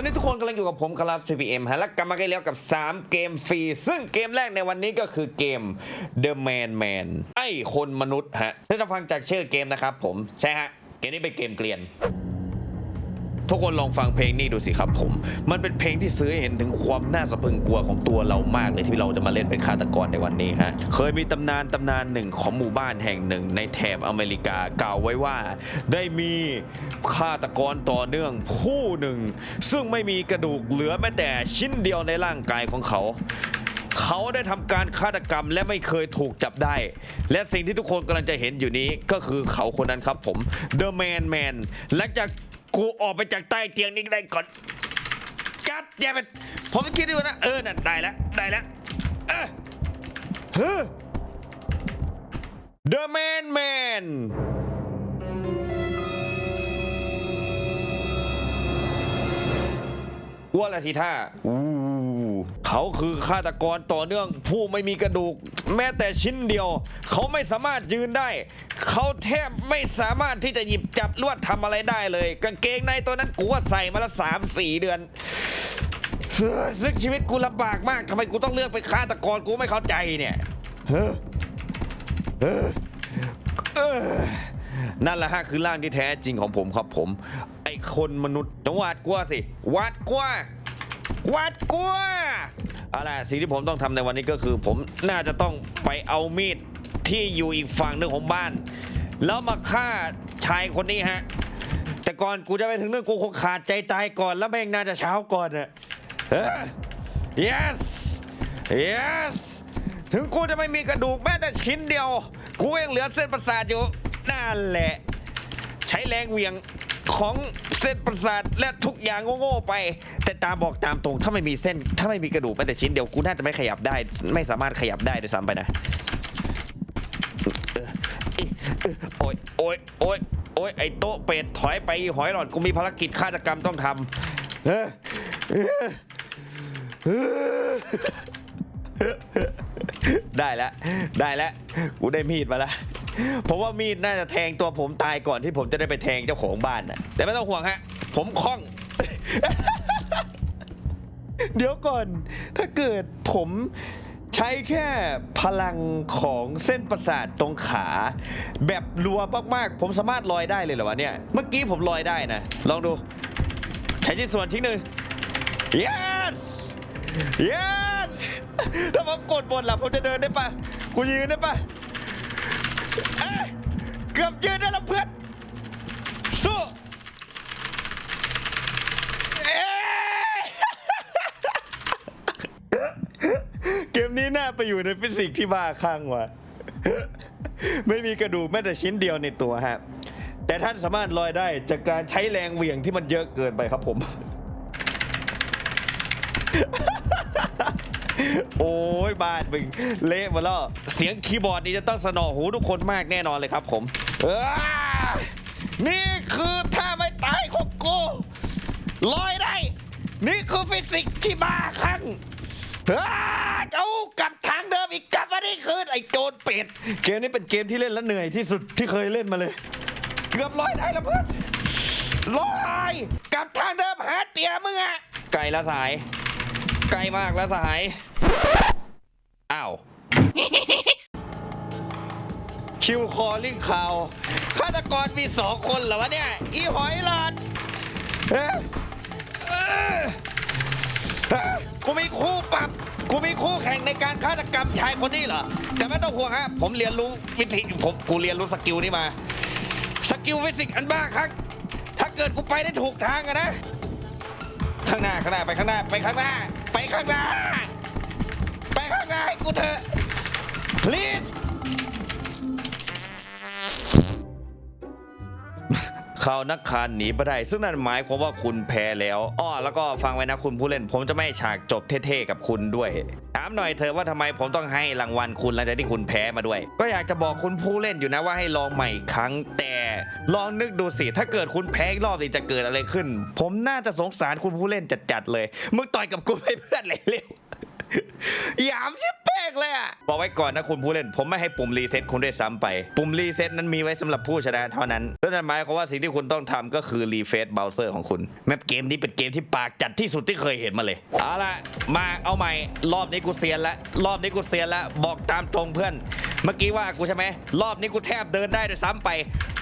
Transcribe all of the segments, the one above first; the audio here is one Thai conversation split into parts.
อนนี้ทุกคนกำลังอยู่กับผมคาราสทีพีเอ็มฮะและกลับมากันแล้วกับ 3 เกมฟรี ซึ่งเกมแรกในวันนี้ก็คือเกม The Man Man ไอ้คนมนุษย์ฮะถ้าจะฟังจากชื่อเกมนะครับผม ใช่ฮะ เกมนี้เป็นเกมเกลียน ทุกคนลองฟังเพลงนี้ดูสิครับผม มันเป็นเพลงที่ซื้อเห็นถึงความน่าสะพรึงกลัวของตัวเรามากเลยที่เราจะมาเล่นเป็นฆาตกรในวันนี้ฮะ เคยมีตำนานตำนานหนึ่งของหมู่บ้านแห่งหนึ่งในแถบอเมริกากล่าวไว้ว่า ได้มีฆาตกรต่อเนื่องผู้หนึ่ง ซึ่งไม่มีกระดูกเหลือแม้แต่ชิ้นเดียวในร่างกายของเขาเขาได้ทำการฆาตกรรมและไม่เคยถูกจับได้ และสิ่งที่ทุกคนกำลังจะเห็นอยู่นี้ก็คือเขาคนนั้นครับผม The Man Man หลังจาก กูออกไปจากใต้เตียงนี้ได้ก่อนกัดอย่าไปผมคิดดูนะ เออน่ะได้แล้วได้แล้วเออเฮ้อ The Man Man ว่าละสิท่าอู เขาคือฆาตกรต่อเนื่อง ผู้ไม่มีกระดูก แม้แต่ชิ้นเดียว เขาไม่สามารถยืนได้ เขาแทบไม่สามารถที่จะหยิบจับลวดทำอะไรได้เลย กางเกงในตัวนั้นกูว่าใส่มาละสามสี่เดือนซึ่งชีวิตกูลำบากมากทำไมกูต้องเลือกเป็นฆาตกรกูไม่เข้าใจเนี่ยเฮ้อเฮ้อนั่นแหละฮะคือร่างที่แท้จริงของผมครับผม ไอ้คนมนุษย์ต้องหวาดกลัวสิหวาดกลัว วัดกลัวเอาล่ะสิ่งที่ผมต้องทำในวันนี้ก็คือ ผมน่าจะต้องไปเอามีดที่อยู่อีกฝั่งหนึ่งของบ้าน แล้วมาฆ่าชายคนนี้ฮะ แต่ก่อนกูจะไปถึงเรื่องกูคงขาดใจตายก่อน แล้วแม่งน่าจะเช้าก่อนอะเออ yes yes ถึงกูจะไม่มีกระดูกแม้แต่ชิ้นเดียว กูยังเหลือเส้นประสาทอยู่นั่นแหละ ใช้แรงเหวียง ของเส้นประสาทและทุกอย่างโง่ๆไป แต่ตามบอกตามตรงถ้าไม่มีเส้นถ้าไม่มีกระดูกแม้แต่ชิ้นเดียวกูน่าจะไม่ขยับได้ ไม่สามารถขยับได้ด้วยซ้ำไปนะโอ้ยโอ้ยโอ้ยโอ้ยไอโต๊ะเป็ดถอยไปหอยหลอดกูมีภารกิจฆาตกรรมต้องทำเออได้แล้ว ได้แล้ว กูได้มีดมาแล้ว เพราะว่ามีดน่าจะแทงตัวผมตายก่อนที่ผมจะได้ไปแทงเจ้าของบ้านนะแต่ไม่ต้องห่วงฮะ ผมคล่อง เดี๋ยวก่อน ถ้าเกิดผมใช้แค่พลังของเส้นประสาทตรงขา แบบรัวมากๆ ผมสามารถลอยได้เลยเหรอวะเนี่ย เมื่อกี้ผมลอยได้นะ ลองดู ใช้ชิ้นส่วนทิ้งหนึ่ง yes yes ถ้าผมกดบนล่ะผมจะเดินได้ปะกูยืนได้ปะ เกือบยืนได้แล้วเพื่อนสู้เอ้ยเกมนี้น่าไปอยู่ในฟิสิกส์ที่บ้าคลั่งว่ะ ไม่มีกระดูกแม้แต่ชิ้นเดียวในตัวฮะ แต่ท่านสามารถลอยได้จากการใช้แรงเหวี่ยงที่มันเยอะเกินไปครับผม โอ้ยบาดมึงเละหมาแล้ว เสียงคีย์บอร์ดนี่จะต้องสนอหูทุกคนมากแน่นอนเลยครับผม อ้อนี่คือท่าไม่ตายของกูลอยได้ นี่คือฟิสิกส์ที่บ้าคลั่งอ้าเอากลับทางเดิมอีกกลับมานี่คืนไอ้โจรเป็ด เกมนี้เป็นเกมที่เล่นแล้วเหนื่อยที่สุดที่เคยเล่นมาเลย เกือบร้อยได้แล้วเพื่อนร้อยกลับทางเดิมหาเตียมึงอะไกลละสาย ไกลมากละสาย อ้าว คิวคอลิ่งข่าวฆาตกรมีสองคนเหรอวะเนี่ย อีหอยหลอดเอ๊ะเอ๊ะกูมีคู่ปรับ กูมีคู่แข่งในการฆาตกรรมชายคนนี้เหรอ แต่ไม่ต้องห่วงฮะ ผมเรียนรู้วิธีผมกูเรียนรู้สกิลนี้มา สกิลฟิสิกส์อันบ้าครับ ถ้าเกิดกูไปได้ถูกทางอะนะ ข้างหน้าข้างหน้าไปข้างหน้าไปข้างหน้า ไปข้างหน้า ไปข้างหน้าให้กูเถอะ please เขานักคานหนีไปได้ ซึ่งนั่นหมายความว่าคุณแพ้แล้วอ้อแล้วก็ฟังไว้นะคุณผู้เล่น ผมจะไม่ฉากจบเท่ๆกับคุณด้วยถามหน่อยเธอว่าทำไมผมต้องให้รางวัลคุณหลังจากที่คุณแพ้มาด้วย ก็อยากจะบอกคุณผู้เล่นอยู่นะว่าให้ลองใหม่อีกครั้ง แต่ลองนึกดูสิถ้าเกิดคุณแพ้อีกรอบนี้จะเกิดอะไรขึ้น ผมน่าจะสงสารคุณผู้เล่นจัดๆเลยมึงต่อยกับกูให้เพื่อนเลยเร็ว หยามชิบเป้งเลยอะบอกไว้ก่อนนะคุณผู้เล่น ผมไม่ให้ปุ่มรีเซ็ตคุณด้ซ้ำไป ปุ่มรีเซ็ตนั้นมีไว้สำหรับผู้ชนะเท่านั้นนั่นหมายความว่าสิ่งที่คุณต้องทำก็คือรีเฟซเบราว์เซอร์ของคุณ แมปเกมนี้เป็นเกมที่ปากจัดที่สุดที่เคยเห็นมาเลย เอาละมาเอาใหม่ รอบนี้กูเซียนละ รอบนี้กูเซียนละ บอกตามตรงเพื่อน เมื่อกี้ว่ากูใช่ไหม รอบนี้กูแทบเดินได้ด้วยซ้ำไป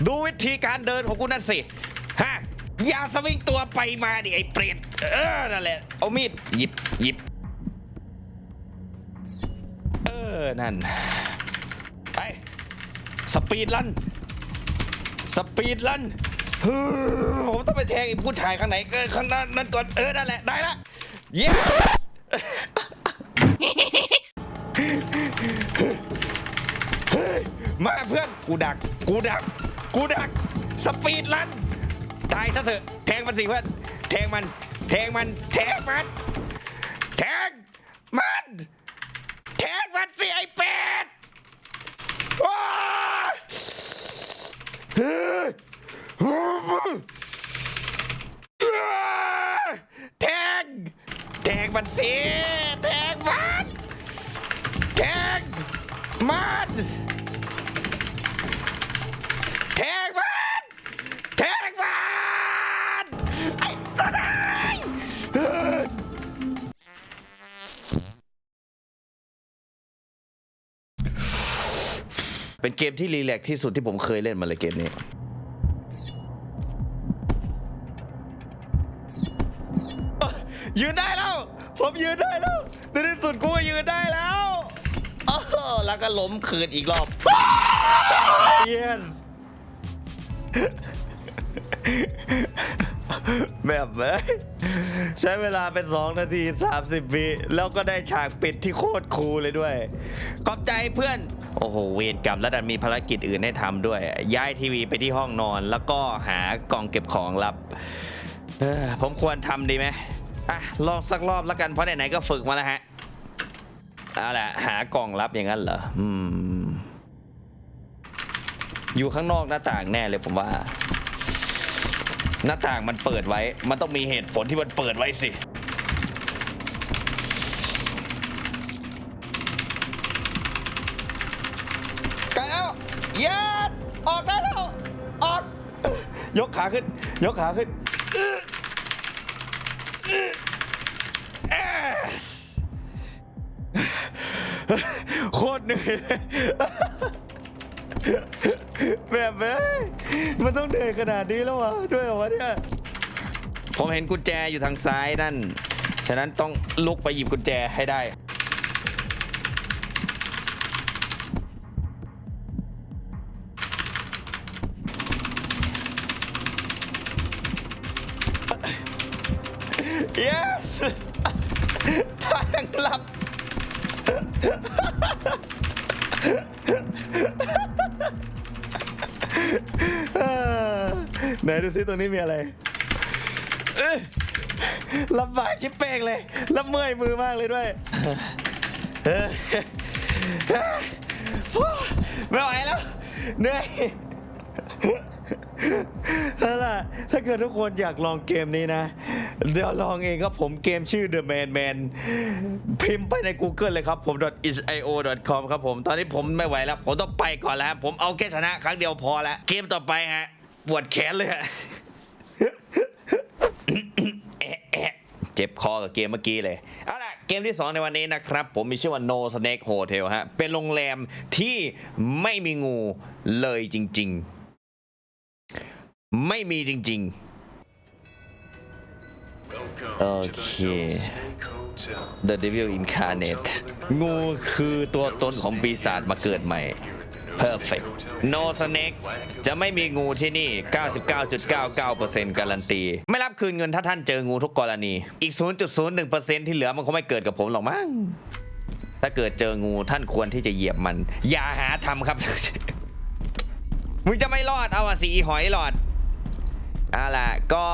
ดูวิธีการเดินของกูนั่นสิ ฮะ อย่าสวิงตัวไปมาดิไอ้เปรตเออ นั่นแหละ เอามีดหยิบหยิบ ออนั่น ไป สปีดลัน สปีดลันผมต้องไปแทงไอ้ผู้ชายข้างไหนเออข้างนั้นนั่นก่อน เออ นั่นแหละ ได้ละ เย้มาเพื่อน กูดัก กูดัก กูดัก สปีดลัน ตายซะเถอะ แทงมันสิเพื่อน แทงมัน แทงมัน แทงมัน แทงมัน แทงมันสิไอ้เป็ดโอ้ยเฮ้ย แทง แทงมันสิแทงมันแทงมัน เป็นเกมที่รีแลกที่สุดที่ผมเคยเล่นมาเลยเกมนี้ ยืนได้แล้ว ผมยืนได้แล้วในที่สุดกูก็ยืนได้แล้วอ้าวแล้วก็ล้มคืนอีกรอบเยี่ยน แบบเอ้ยใช้เวลาเป็น 2 นาที 30วิแล้วก็ได้ฉากปิดที่โคตรคูลเลยด้วย ขอบใจเพื่อน โอ้โห เวรกรรมแล้วดันมีภารกิจอื่นให้ทำด้วย ย้ายทีวีไปที่ห้องนอน แล้วก็หากล่องเก็บของลับผมควรทำดีไหมอะลองสักรอบแล้วกันเพราะไหนๆก็ฝึกมาแล้วฮะเอาละหากล่องลับอย่างนั้นเหรออืมอยู่ข้างนอกหน้าต่างแน่เลยผมว่า หน้าต่างมันเปิดไว้ มันต้องมีเหตุผลที่มันเปิดไว้สิ ไกลแล้วยัดออกได้แล้ว ออก ยกขาขึ้น ยกขาขึ้น โคตรเหนื่อยเลย แบบเอ้ยมันต้องเหนื่อย ขนาดนี้แล้ววะด้วยเหรอวะเนี่ยผมเห็นกุญแจอยู่ทางซ้ายนั่น ฉะนั้นต้องลุกไปหยิบกุญแจให้ได้ yes ทางลับ ไหนดูซิตรงนี้มีอะไรเอ้ยลำบากชิบเป้งเลยแล้วเมื่อยมือมากเลยด้วยเออไม่ไหวแล้วเหนื่อยเอาล่ะถ้าเกิดทุกคนอยากลองเกมนี้นะ เดี๋ยวลองเองครับผมเกมชื่อ The Man Man พิมพ์ไปใน Google เลยครับผม .isio.com ครับผม ตอนนี้ผมไม่ไหวแล้ว ผมต้องไปก่อนแล้ว ผมเอาแค่ชนะครั้งเดียวพอแล้ว เกมต่อไปฮะ ปวดแขนเลยฮะแอะแอะเจ็บคอกับเกมเมื่อกี้เลย เอาล่ะ เกมที่ 2 ในวันนี้นะครับ ผมมีชื่อว่า No Snake Hotel ฮะ เป็นโรงแรมที่ไม่มีงูเลยจริง ๆ ไม่มีจริง ๆ โอเค The Devil Incarnate งูคือตัวตนของปีศาจมาเกิดใหม่ Perfect No Snake จะไม่มีงูที่นี่ 99.99%การันตี ไม่รับคืนเงินถ้าท่านเจองูทุกกรณี อีก 0.01%ที่เหลือมันคงไม่เกิดกับผมหรอกมั้ง ถ้าเกิดเจองูท่านควรที่จะเหยียบมัน อย่าหาทำครับ มึงจะไม่รอดเอาอะสีหอยหลอด เอาล่ะก็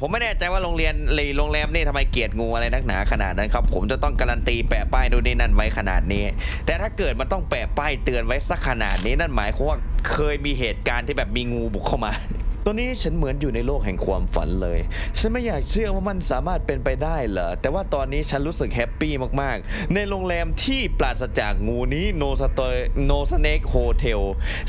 ผมไม่แน่ใจว่าโรงเรียนหรือโรงแรมนี่ทำไมเกลียดงูอะไรนักหนาขนาดนั้นครับ ผมจะต้องการันตีแปะป้ายดูนนี่นั่นไว้ขนาดนี้ แต่ถ้าเกิดมันต้องแปะป้ายเตือนไว้สักขนาดนี้นั่นหมายความว่าเคยมีเหตุการณ์ที่แบบมีงูบุกเข้ามา ตอนนี้ฉันเหมือนอยู่ในโลกแห่งความฝันเลย ฉันไม่อยากเชื่อว่ามันสามารถเป็นไปได้เหรอ แต่ว่าตอนนี้ฉันรู้สึกแฮปปี้มากๆ ในโรงแรมที่ปราศจากงูนี้โนสเตโนสเนกโฮเทล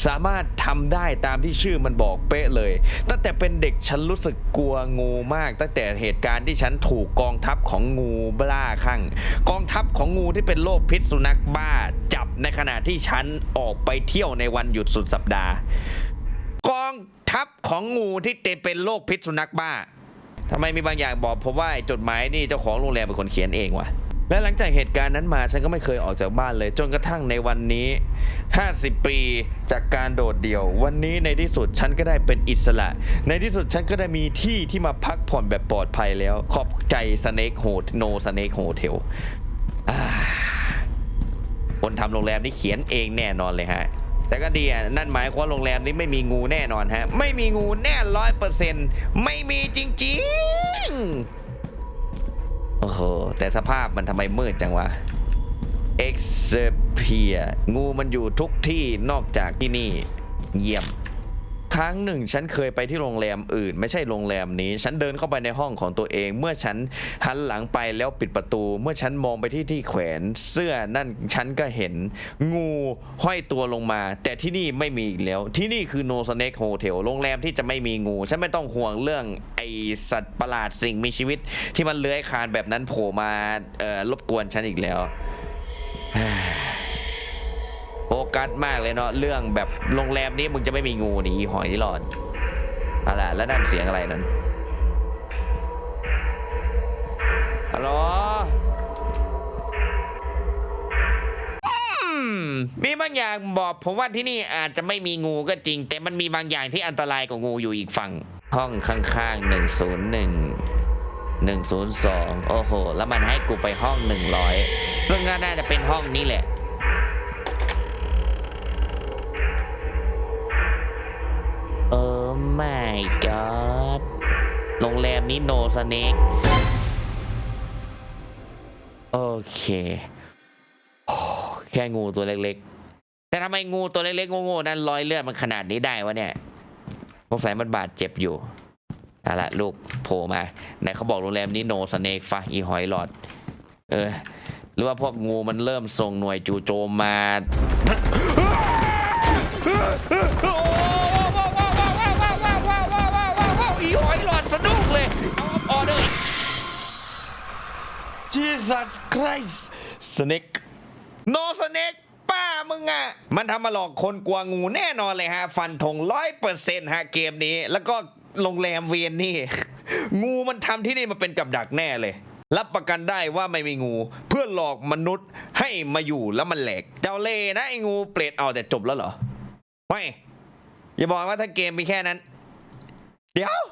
สามารถทำได้ตามที่ชื่อมันบอกเป๊ะเลย ตั้งแต่เป็นเด็กฉันรู้สึกกลัวงูมาก ตั้งแต่เหตุการณ์ที่ฉันถูกกองทัพของงูบ้าคลั่ง กองทัพของงูที่เป็นโรคพิษสุนัขบ้าจับในขณะที่ฉันออกไปเที่ยวในวันหยุดสุดสัปดาห์ กอง ทัพของงูที่เต็มเป็นโรคพิษสุนัขบ้าทำไมมีบางอย่างบอกผมว่าจดหมายนี่เจ้าของโรงแรมเป็นคนเขียนเองวะและหลังจากเหตุการณ์นั้นมาฉันก็ไม่เคยออกจากบ้านเลย จนกระทั่งในวันนี้ 50 ปีจากการโดดเดี่ยว วันนี้ในที่สุดฉันก็ได้เป็นอิสระ ในที่สุดฉันก็ได้มีที่ที่มาพักผ่อนแบบปลอดภัยแล้ว ขอบใจสเนกโฮโนสเนกโฮเทลคนทำโรงแรมนี่เขียนเองแน่นอนเลยฮะ แต่ก็ดีอะนั่นหมายความโรงแรมนี้ไม่มีงูแน่นอนฮะ ไม่มีงูแน่ร้อยเปอร์เซ็นต์ไม่มีจริงๆ โอ้โห แต่สภาพมันทำไมมืดจังวะเอ็กซ์เพียงูมันอยู่ทุกที่นอกจากที่นี่ เยี่ยม ครั้งหนึ่งฉันเคยไปที่โรงแรมอื่น ไม่ใช่โรงแรมนี้ ฉันเดินเข้าไปในห้องของตัวเอง เมื่อฉันหันหลังไปแล้วปิดประตู เมื่อฉันมองไปที่ที่แขวนเสื้อนั่นฉันก็เห็น งูห้อยตัวลงมา แต่ที่นี่ไม่มีอีกแล้ว ที่นี่คือ No Snake Hotel โรงแรมที่จะไม่มีงู ฉันไม่ต้องห่วงเรื่องไอสัตว์ประหลาดสิ่งมีชีวิต ที่มันเลื้อยคลานแบบนั้นโผล่มาเอ่อรบกวนฉันอีกแล้ว กัสมากเลยเนาะเรื่องแบบโรงแรมนี้มึงจะไม่มีงูนี่หอยหลอดอะไรแล้วนั่นเสียงอะไรนั้นฮัลโหลมมีบางอย่างบอกผมว่าที่นี่อาจจะไม่มีงูก็จริง แต่มันมีบางอย่างที่อันตรายกว่างูอยู่อีกฝั่ง ห้องข้างๆหนึ่งศูนย์หนึ่งหนึ่งศูนย์สองโอ้โห แล้วมันให้กูไปห้องหนึ่งร้อยซึ่งก็น่าจะเป็นห้องนี้แหละ my god โรงแรมนี้โนสเนกโอเค แค่งูตัวเล็กๆ แต่ทำไมงูตัวเล็กๆโง่ๆนั้นรอยเลือดมันขนาดนี้ได้วะเนี่ยสงสัยมันบาดเจ็บอยู่เอาละลูกโผล่มาไหนเขาบอกโรงแรมนี้โนสเนกฟะอีหอยหลอด เออ หรือว่าพวกงูมันเริ่มส่งหน่วยจู่โจมมา Jesus Christ Snake No Snake ป้ามึงอะ มันทำมาหลอกคนกลัวงูแน่นอนเลยฮะ ฟันธงร้อยเปอร์เซ็นต์ฮะเกมนี้ แล้วก็โรงแรมเวียนนี่ งูมันทำที่นี่มาเป็นกับดักแน่เลย รับประกันได้ว่าไม่มีงู เพื่อหลอกมนุษย์ให้มาอยู่แล้วมันแหลก เจ้าเล่นะไอ้งูเปรตเอาแต่จบแล้วเหรอไม่อย่าบอกว่าถ้าเกมมีแค่นั้น เดี๋ยว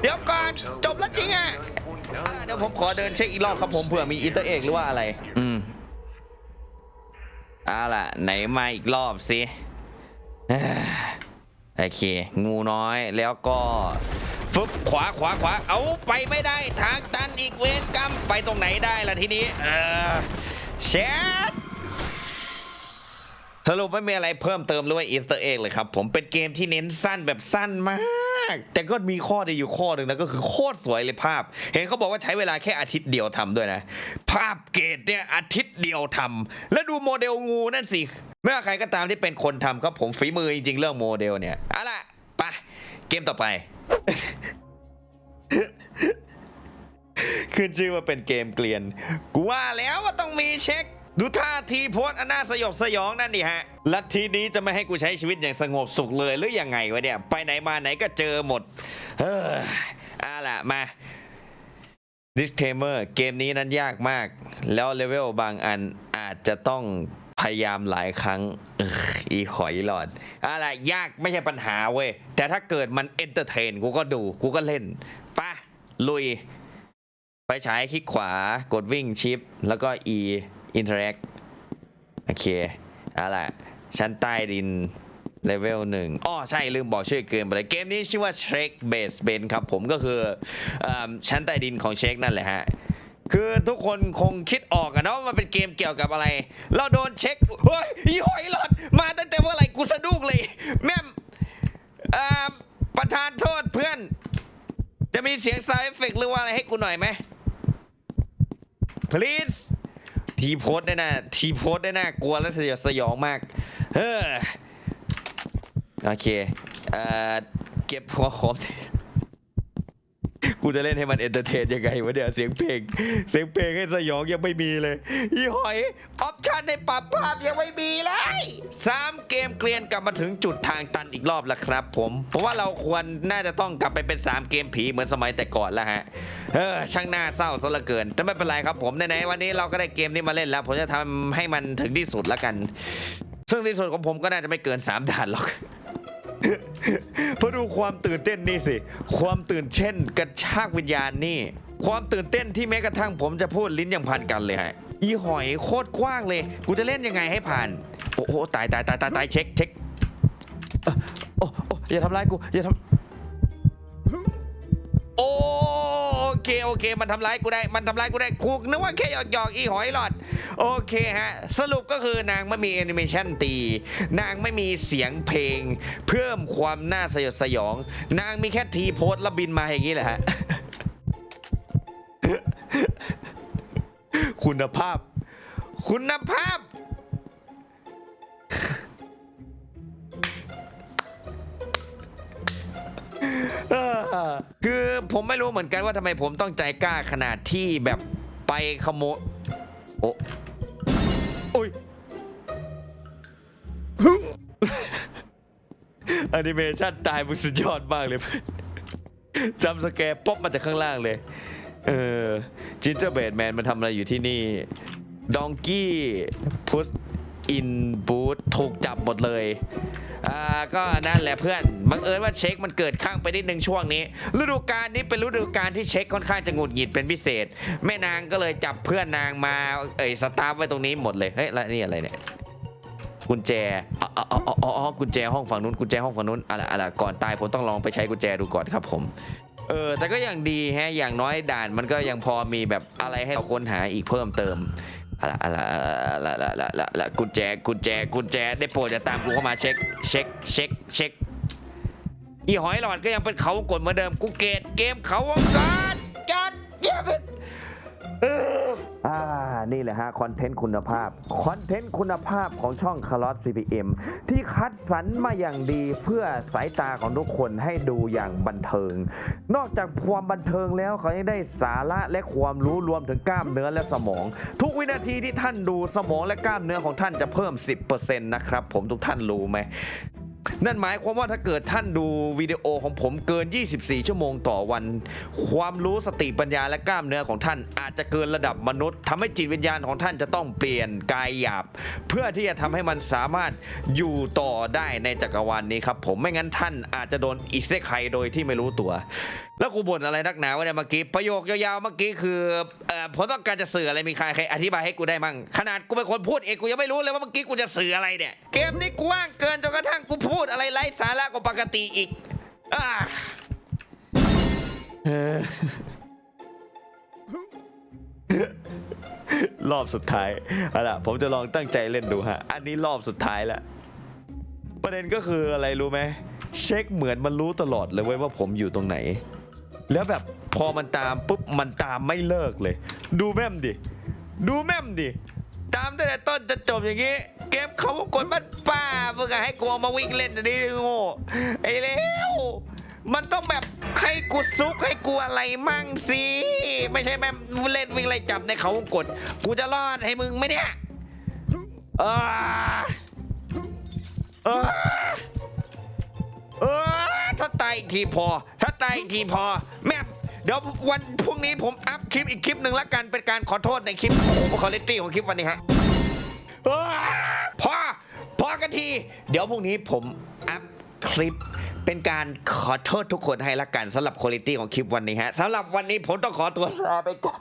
เดี๋ยวก่อนจบแล้วจริงอะอะเดี๋ยวผมขอเดินเช็คอีกรอบครับผมเผื่อมีอินเตอร์เอกหรือว่าอะไร อืมเอาล่ะ ไหนมาอีกรอบสิเอ้อโอเค งูน้อยแล้วก็ฟึบขวาขวาขวาเอาไปไม่ได้ทางตันอีกเวรกรรมไปตรงไหนได้ล่ะทีนี้เออแชทสรุปไม่มีอะไรเพิ่มเติมหรือว่าอีสเตอร์เอ็กเลยครับ ผมเป็นเกมที่เน้นสั้นแบบสั้นมาก แต่ก็มีข้อดีอยู่ข้อหนึ่งนะก็คือโคตรสวยเลยภาพ เห็นเขาบอกว่าใช้เวลาแค่อาทิตย์เดียวทำด้วยนะ ภาพเกรดเนี่ยอาทิตย์เดียวทำแล้วดูโมเดลงูนั่นสิไม่ว่าใครก็ตามที่เป็นคนทำก็ผมฝีมือจริงๆเรื่องโมเดลเนี่ยเอาล่ะไปเกมต่อไปขึ้นชื่อว่าเป็นเกมเกลียน กูว่าแล้วว่าต้องมีเช็ค ดูท่าทีโพสอันน่าสยดสยองนั่นดิฮะ ลัทธินี้จะไม่ให้กูใช้ชีวิตอย่างสงบสุขเลยหรือยังไงวะเนี่ย ไปไหนมาไหนก็เจอหมด เออเอาล่ะมา disclaimer เกมนี้นั้นยากมาก แล้วเลเวลบางอันอาจจะต้องพยายามหลายครั้งอีหอยหลอดอะไรยากไม่ใช่ปัญหาเว้ย แต่ถ้าเกิดมันเอนเตอร์เทน กูก็ดู กูก็เล่นปะลุย ไปฉายคลิกขวากดวิ่งชิป แล้วก็ E interact โอเคเอาล่ะ ชั้นใต้ดินเลเวลหนึ่งอ้อใช่ ลืมบอกชื่อเกมไปเลยเกมนี้ชื่อว่า Shrek Base b e n ครับผมก็คืออชั้นใต้ดินของเชคนั่นแหละฮะ คือทุกคนคงคิดออกอะเนาะว่ามันเป็นเกมเกี่ยวกับอะไร เราโดนเช็ค เฮ้ยอีหอยหลอด มาตั้งแต่เมื่อไหร่กูสะดุ้งเลย แม่มประธานโทษเพื่อน จะมีเสียงซาวเอฟเฟกต์หรือว่าอะไรให้กูหน่อยไหม please ทีโพสได้น่ะทีโพสได้น่ากลัวและสยดสยองมาก เฮ้อ โอเค เอ่อ เก็บหัวขอม กูจะเล่นให้มันเอนเตอร์เทนยังไงวะเนี่ยเสียงเพลง เสียงเพลงให้สยองยังไม่มีเลยอีหอยออปชันในปรับภาพยังไม่มีเลยสามเกมเกลียนกลับมาถึงจุดทางตันอีกรอบแล้วครับผม เพราะว่าเราควรน่าจะต้องกลับไปเป็น 3 เกมผีเหมือนสมัยแต่ก่อนแล้วฮะ เออช่างน่าเศร้าซะเหลือเกินแต่ไม่เป็นไรครับผมไหนๆวันนี้เราก็ได้เกมนี้มาเล่นแล้ว ผมจะทำให้มันถึงที่สุดแล้วกัน ซึ่งที่สุดของผมก็น่าจะไม่เกินสามด่านหรอก เพราะดูความตื่นเต้นนี่สิ ความตื่นเช่นกระชากวิญญาณนี่ ความตื่นเต้นที่แม้กระทั่งผมจะพูดลิ้นยังพันกันเลยฮะอีหอยโคตรกว้างเลย กูจะเล่นยังไงให้ผ่าน โอ้โหตายตายตายตายตายเช็คเช็คโอ้โอ้อย่าทำร้ายกู อย่าทำโอ้ เคโอเค มันทำร้ายกูได้ มันทำร้ายกูได้กูนึกว่าแค่หยอกหยอกอีหอยหลอด โอเคฮะ สรุปก็คือนางไม่มีแอนิเมชันตี นางไม่มีเสียงเพลง เพิ่มความน่าสยดสยอง นางมีแค่ทีโพสแล้วบินมาอย่างนี้แหละฮะ คุณภาพ คุณภาพ เออคือผมไม่รู้เหมือนกันว่าทำไมผมต้องใจกล้าขนาดที่แบบไปขโมยโอ้โอ้ยแอนิเมชันตายมึงสุดยอดมากเลยจำสแกร์ป๊อปมาจากข้างล่างเลย เออจินเจอร์เบดแมนมันทำอะไรอยู่ที่นี่ดองกี้พุสอินบูธถูกจับหมดเลย อ่าก็นั่นแหละเพื่อนบังเอิญว่าเช็คมันเกิดข้างไปนิดนึงช่วงนี้ ฤดูกาลนี้เป็นฤดูกาลที่เช็คค่อนข้างจะหงุดหงิดเป็นพิเศษ แม่นางก็เลยจับเพื่อนนางมาเอ่ยสตาร์ไว้ตรงนี้หมดเลยเฮ้ยแล้วนี่อะไรเนี่ยกุญแจอ๋ออ๋ออ๋อกุญแจห้องฝั่งนู้นกุญแจห้องฝั่งนู้นอะไรอะไรก่อนตายผมต้องลองไปใช้กุญแจดูก่อนครับผมเออแต่ก็ยังดีแฮะอย่างน้อยด่านมันก็ยังพอมีแบบอะไรให้เราค้นหาอีกเพิ่มเติม อะไรอะไรอะไรอะไรอะไรกุญแจกุญแจกุญแจได้โปรดจะตามกูเข้ามาเช็คเช็คเช็คเช็คอีหอยหลอดก็ยังเป็นเขากดเหมือนเดิมกูเกตเกมเขาวงการการเยี่ยม อ่า นี่แหละฮะ คอนเทนต์คุณภาพ คอนเทนต์คุณภาพของช่องคาร์ลอส CPM ที่คัดสรรมาอย่างดีเพื่อสายตาของทุกคนให้ดูอย่างบันเทิง นอกจากความบันเทิงแล้วเขายังได้สาระและความรู้รวมถึงกล้ามเนื้อและสมอง ทุกวินาทีที่ท่านดูสมองและกล้ามเนื้อของท่านจะเพิ่ม 10%นะครับผมทุกท่านรู้ไหม นั่นหมายความว่าถ้าเกิดท่านดูวิดีโอของผมเกิน 24 ชั่วโมงต่อวัน ความรู้สติปัญญาและกล้ามเนื้อของท่านอาจจะเกินระดับมนุษย์ทำให้จิตวิญญาณของท่านจะต้องเปลี่ยนกายหยาบ เพื่อที่จะทำให้มันสามารถอยู่ต่อได้ในจักรวาลนี้ครับผมไม่งั้นท่านอาจจะโดนอิเซไคโดยที่ไม่รู้ตัว แล้วกูบ่นอะไรนักหนาวะเนี่ยเมื่อกี้ประโยคยาวๆเมื่อกี้คือเอ่อผมต้องการจะสื่ออะไรมีใครใครอธิบายให้กูได้มั่งขนาดกูเป็นคนพูดเองกูยังไม่รู้เลยว่าเมื่อกี้กูจะสื่ออะไรเนี่ยเกมนี้กว้างเกินจนกระทั่งกูพูดอะไรไร้สาระกว่าปกติอีกอ่าเออรอบสุดท้ายเอาล่ะผมจะลองตั้งใจเล่นดูฮะ อันนี้รอบสุดท้ายแล้วประเด็นก็คืออะไรรู้ไหมเช็คเหมือนมันรู้ตลอดเลยเว้ยว่าผมอยู่ตรงไหน แล้วแบบพอมันตามปุ๊บมันตามไม่เลิกเลย ดูแม่มดิ ดูแม่มดิ ตามตั้งแต่ต้นจนจบอย่างงี้ เกมเขาวงกดมันป้าเพื่อให้กูมาวิ่งเล่นอันนี้โง่ไอ้เลวมันต้องแบบให้กูซุกให้กูอะไรมั่งสิไม่ใช่แบบเล่นวิ่งไล่จับในเขาวงกด กูจะรอดให้มึงไหมเนี่ยอ่าเออเออ ถ้าตายอีกทีพอ ถ้าตายอีกทีพอ แม่เดี๋ยววันพรุ่งนี้ผมอัพคลิปอีกคลิปหนึ่งละกันเป็นการขอโทษในคลิปโอ้โหคุณภาพของคลิปวันนี้ฮะพอพอกันที เดี๋ยวพรุ่งนี้ผมอัพคลิปเป็นการขอโทษทุกคนให้ละกันสำหรับคุณภาพของคลิปวันนี้ฮะสำหรับวันนี้ผมต้องขอตัวลาไปก่อน